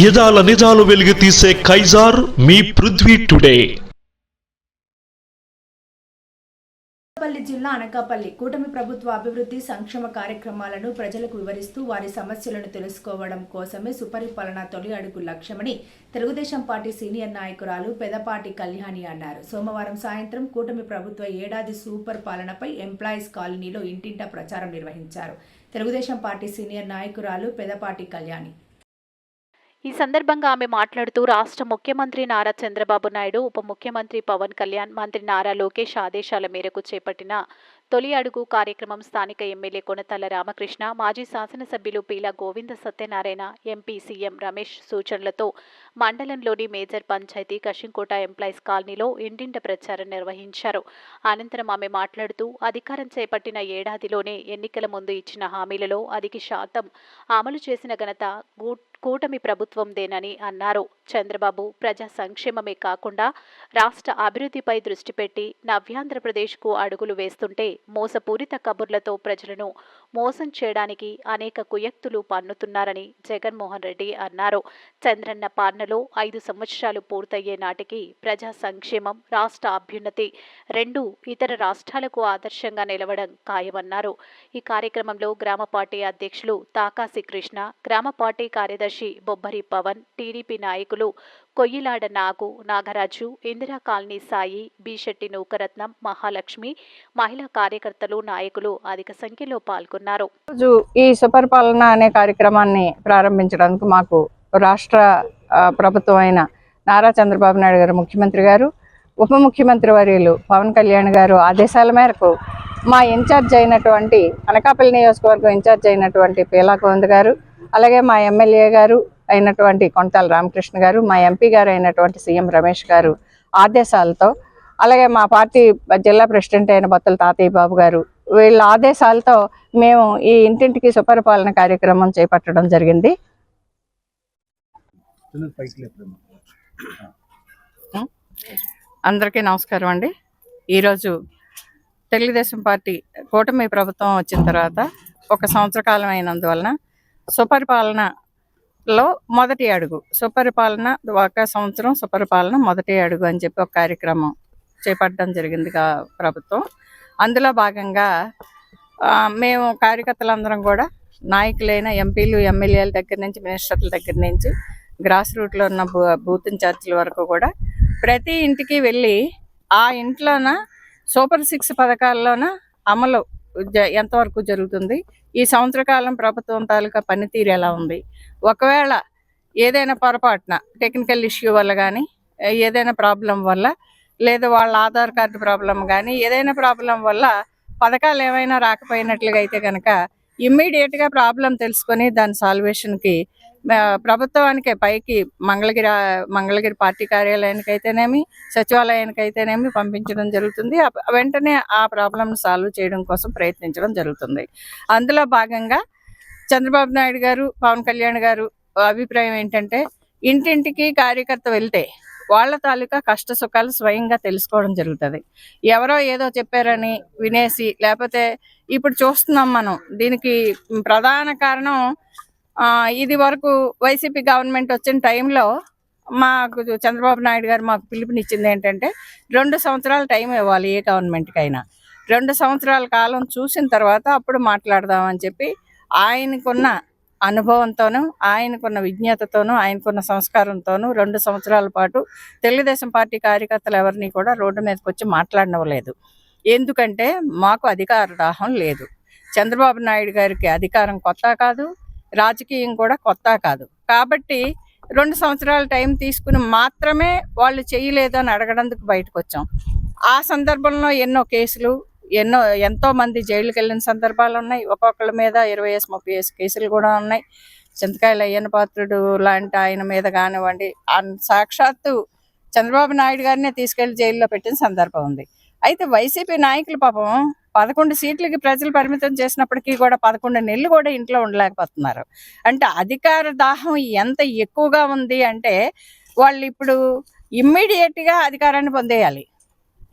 యదాల నిజాలు వెలుగు తీసే కైజార్ మీ పృథ్వీ టుడే. అనకాపల్లి జిల్లా అనకాపల్లి కూటమి ప్రభుత్వ అభివృద్ధి సంక్షేమ కార్యక్రమాలను ప్రజలకు వివరిస్తూ వారి సమస్యలను తెలుసుకోవడం కోసమే సుపరిపాలన తొలి అడుగు లక్ష్యమని తెలుగుదేశం పార్టీ సీనియర్ నాయకురాలు పెదపాటి కళ్యాణి అన్నారు. సోమవారం సాయంత్రం కూటమి ప్రభుత్వ ఏడాది సూపర్ పాలనపై ఎంప్లాయీస్ కాలనీలో ఇంటింటా ప్రచారం నిర్వహించారు. తెలుగుదేశం పార్టీ సీనియర్ నాయకురాలు పెదపాటి కళ్యాణి. ఈ సందర్భంగా ఆమె మాట్లాడుతూ రాష్ట్ర ముఖ్యమంత్రి నారా చంద్రబాబు నాయుడు ఉప ముఖ్యమంత్రి పవన్ కళ్యాణ్ మంత్రి నారా లోకేష్ ఆదేశాల మేరకు చేపట్టిన తొలి అడుగు కార్యక్రమం స్థానిక ఎమ్మెల్యే కొనతల రామకృష్ణ మాజీ శాసనసభ్యులు పీల గోవింద సత్యనారాయణ ఎంపీ సీఎం రమేష్ సూచనలతో మండలంలోని మేజర్ పంచాయతీ కషింకోట ఎంప్లాయీస్ కాలనీలో ఇంటింట ప్రచారం నిర్వహించారు. అనంతరం ఆమె మాట్లాడుతూ అధికారం చేపట్టిన ఏడాదిలోనే ఎన్నికల ముందు ఇచ్చిన హామీలలో అధిక శాతం అమలు చేసిన ఘనత కూటమి ప్రభుత్వందేనని అన్నారు. చంద్రబాబు ప్రజా సంక్షేమమే కాకుండా రాష్ట్ర అభివృద్ధిపై దృష్టి పెట్టి నవ్యాంధ్రప్రదేశ్కు అడుగులు వేస్తుంటే మోసపూరిత కబుర్లతో ప్రజలను మోసం చేయడానికి అనేక కుయక్తులు పన్నుతున్నారని జగన్మోహన్ రెడ్డి అన్నారు. చంద్రన్న పాలనలో ఐదు సంవత్సరాలు పూర్తయ్యే నాటికి ప్రజా సంక్షేమం రాష్ట్ర అభ్యున్నతి రెండు ఇతర రాష్ట్రాలకు ఆదర్శంగా నిలవడం ఖాయమన్నారు. ఈ కార్యక్రమంలో గ్రామ పార్టీ అధ్యక్షులు తాకాసి కృష్ణ గ్రామ పార్టీ కార్యదర్శి బొబ్బరి పవన్ టీడీపీ నాయకులు కొయ్యిలాడ నాగు నాగరాజు ఇందిరా కాలనీ సాయి బీశెట్టి నూకరత్నం మహాలక్ష్మి మహిళా కార్యకర్తలు నాయకులు అధిక సంఖ్యలో పాల్గొన్నారు. రోజు ఈ సుపరిపాలన అనే కార్యక్రమాన్ని ప్రారంభించడానికి మాకు రాష్ట్ర ప్రభుత్వం అయిన నారా చంద్రబాబు నాయుడు గారు ముఖ్యమంత్రి గారు ఉప ముఖ్యమంత్రి వర్యులు పవన్ కళ్యాణ్ గారు ఆదేశాల మేరకు మా ఇన్ఛార్జ్ అయినటువంటి అనకాపల్లి నియోజకవర్గం ఇన్ఛార్జ్ అయినటువంటి పీలా గోవింద్ గారు అలాగే మా ఎమ్మెల్యే గారు అయినటువంటి కొంతాల రామకృష్ణ గారు మా ఎంపీ గారు అయినటువంటి సీఎం రమేష్ గారు ఆదేశాలతో అలాగే మా పార్టీ జిల్లా ప్రెసిడెంట్ అయిన బొత్తల తాతయ్య బాబు గారు వీళ్ళ ఆదేశాలతో మేము ఈ ఇంటింటికి సుపరిపాలన కార్యక్రమం చేపట్టడం జరిగింది. అందరికీ నమస్కారం అండి. ఈరోజు తెలుగుదేశం పార్టీ కూటమి ప్రభుత్వం వచ్చిన తర్వాత ఒక సంవత్సర కాలం అయినందువలన సుపరిపాలనలో మొదటి అడుగు సుపరిపాలన ఒక సంవత్సరం సుపరిపాలన మొదటి అడుగు అని చెప్పి ఒక కార్యక్రమం చేపట్టడం జరిగింది ప్రభుత్వం. అందులో భాగంగా మేము మేము కార్యకర్తలందరం కూడా నాయకులైన ఎంపీలు ఎమ్మెల్యేల దగ్గర నుంచి మినిస్టర్ల దగ్గర నుంచి గ్రాస్ రూట్లో ఉన్న బూ బూత్ ఇన్ఛార్జీల వరకు కూడా ప్రతి ఇంటికి వెళ్ళి ఆ ఇంట్లోన సూపర్ సిక్స్ పథకాల్లోన అమలు జ- ఎంతవరకు జరుగుతుంది? ఈ సంవత్సర కాలం ప్రభుత్వం తాలూకా పనితీరు ఎలా ఉంది? ఒకవేళ ఏదైనా పొరపాటున టెక్నికల్ ఇష్యూ వల్ల కానీ ఏదైనా ప్రాబ్లం వల్ల లేదా వాళ్ళ ఆధార్ కార్డు ప్రాబ్లం కానీ ఏదైనా ప్రాబ్లం వల్ల పథకాలు ఏమైనా రాకపోయినట్లుగా అయితే కనుక ఇమ్మీడియట్గా ప్రాబ్లం తెలుసుకొని దాని సాల్వేషన్కి ప్రభుత్వానికి పైకి మంగళగిరి మంగళగిరి పార్టీ కార్యాలయానికి అయితేనేమి సచివాలయానికి అయితేనేమి పంపించడం జరుగుతుంది. వెంటనే ఆ ప్రాబ్లంను సాల్వ్ చేయడం కోసం ప్రయత్నించడం జరుగుతుంది. అందులో భాగంగా చంద్రబాబు నాయుడు గారు పవన్ కళ్యాణ్ గారు అభిప్రాయం ఏంటంటే ఇంటింటికి కార్యకర్త వెళ్తే వాళ్ళ తాలూకా కష్ట సుఖాలు స్వయంగా తెలుసుకోవడం జరుగుతుంది. ఎవరో ఏదో చెప్పారని వినేసి లేకపోతే ఇప్పుడు చూస్తున్నాం మనం దీనికి ప్రధాన కారణం ఇది వరకు వైసీపీ గవర్నమెంట్ వచ్చిన టైంలో మాకు చంద్రబాబు నాయుడు గారు మాకు పిలుపునిచ్చింది ఏంటంటే రెండు సంవత్సరాలు టైం ఇవ్వాలి ఏ గవర్నమెంట్కి అయినా రెండు సంవత్సరాల కాలం చూసిన తర్వాత అప్పుడు మాట్లాడదామని చెప్పి ఆయనకున్న అనుభవంతోనూ ఆయనకున్న విజ్ఞతతోనూ ఆయనకున్న సంస్కారంతోనూ రెండు సంవత్సరాల పాటు తెలుగుదేశం పార్టీ కార్యకర్తలు ఎవరిని కూడా రోడ్డు మీదకి వచ్చి మాట్లాడనవలేదు ఎందుకంటే మాకు అధికార దాహం లేదు. చంద్రబాబు నాయుడు గారికి అధికారం కొత్త కాదు రాజకీయం కూడా కొత్త కాదు. కాబట్టి రెండు సంవత్సరాల టైం తీసుకుని మాత్రమే వాళ్ళు చేయలేదు అని అడగడానికి బయటకు వచ్చాం ఆ సందర్భంలో ఎన్నో కేసులు ఎన్నో ఎంతో మంది జైలుకి వెళ్ళిన సందర్భాలు ఉన్నాయి. ఒక్కొక్కళ్ళ మీద ఇరవై వేసి ముప్పై వేసి కేసులు కూడా ఉన్నాయి. చింతకాయల అయ్యన పాత్రుడు లాంటి ఆయన మీద కానివ్వండి సాక్షాత్తు చంద్రబాబు నాయుడు గారినే తీసుకెళ్ళి జైల్లో పెట్టిన సందర్భం ఉంది. అయితే వైసీపీ నాయకులు పాపం పదకొండు సీట్లకి ప్రజలు పరిమితం చేసినప్పటికీ కూడా పదకొండు నెలలు కూడా ఇంట్లో ఉండలేకపోతున్నారు. అంటే అధికార దాహం ఎంత ఎక్కువగా ఉంది అంటే వాళ్ళు ఇప్పుడు ఇమ్మీడియట్గా అధికారాన్ని పొందేయాలి.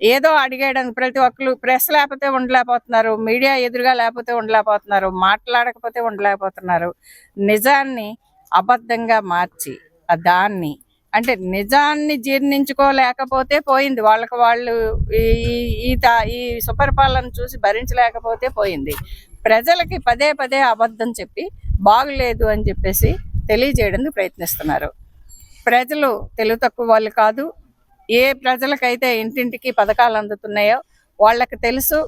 ఏదో అడిగేయడానికి ప్రతి ఒక్కరు ప్రెస్ లేకపోతే ఉండలేకపోతున్నారు మీడియా ఎదురుగా లేకపోతే ఉండలేకపోతున్నారు మాట్లాడకపోతే ఉండలేకపోతున్నారు. నిజాన్ని అబద్ధంగా మార్చి ఆ దాన్ని అంటే నిజాన్ని జీర్ణించుకోలేకపోతే పోయింది. వాళ్ళకి వాళ్ళు ఈ ఈ- ఈ ఈ సుపరిపాలన చూసి భరించలేకపోతే పోయింది. ప్రజలకి పదే పదే అబద్ధం చెప్పి బాగులేదు అని చెప్పేసి తెలియజేయడానికి ప్రయత్నిస్తున్నారు. ప్రజలు తెలుగు తక్కువ వాళ్ళు కాదు ఏ ప్రజలకైతే ఇంటింటికి పథకాలు అందుతున్నాయో వాళ్ళకి తెలుసు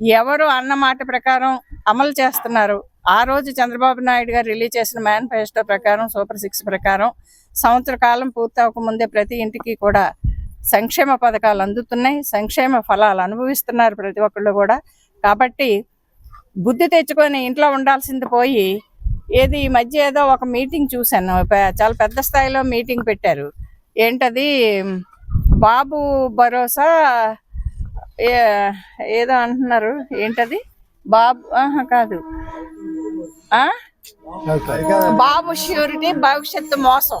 ఎవరు అన్నమాట ప్రకారం అమలు చేస్తున్నారు. ఆ రోజు చంద్రబాబు నాయుడు గారు రిలీజ్ చేసిన మేనిఫెస్టో ప్రకారం సూపర్ సిక్స్ ప్రకారం సంవత్సర కాలం పూర్తి అవ్వకముందే ప్రతి ఇంటికి కూడా సంక్షేమ పథకాలు అందుతున్నాయి. సంక్షేమ ఫలాలు అనుభవిస్తున్నారు ప్రతి ఒక్కళ్ళు కూడా. కాబట్టి బుద్ధి తెచ్చుకొని ఇంట్లో ఉండాల్సింది పోయి ఏది ఈ మధ్య ఏదో ఒక మీటింగ్ చూశాను. చాలా పెద్ద స్థాయిలో మీటింగ్ పెట్టారు. ఏంటది? బాబు భరోసా ఏదో అంటున్నారు. ఏంటది? బాబు కాదు. బాబు ష్యూరిటీ భవిష్యత్తు మోసం.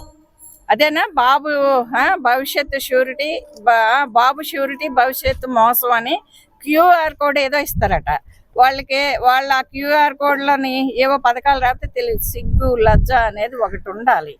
అదేనా? బాబు భవిష్యత్తు షూరిటీ బాబు షూరిటీ భవిష్యత్తు మోసం అని క్యూఆర్ కోడ్ ఏదో ఇస్తారట. వాళ్ళకి వాళ్ళ క్యూఆర్ కోడ్లోని ఏవో పథకాలు రాకపోతే తెలియదు సిగ్గు లజ్జ అనేది ఒకటి ఉండాలి.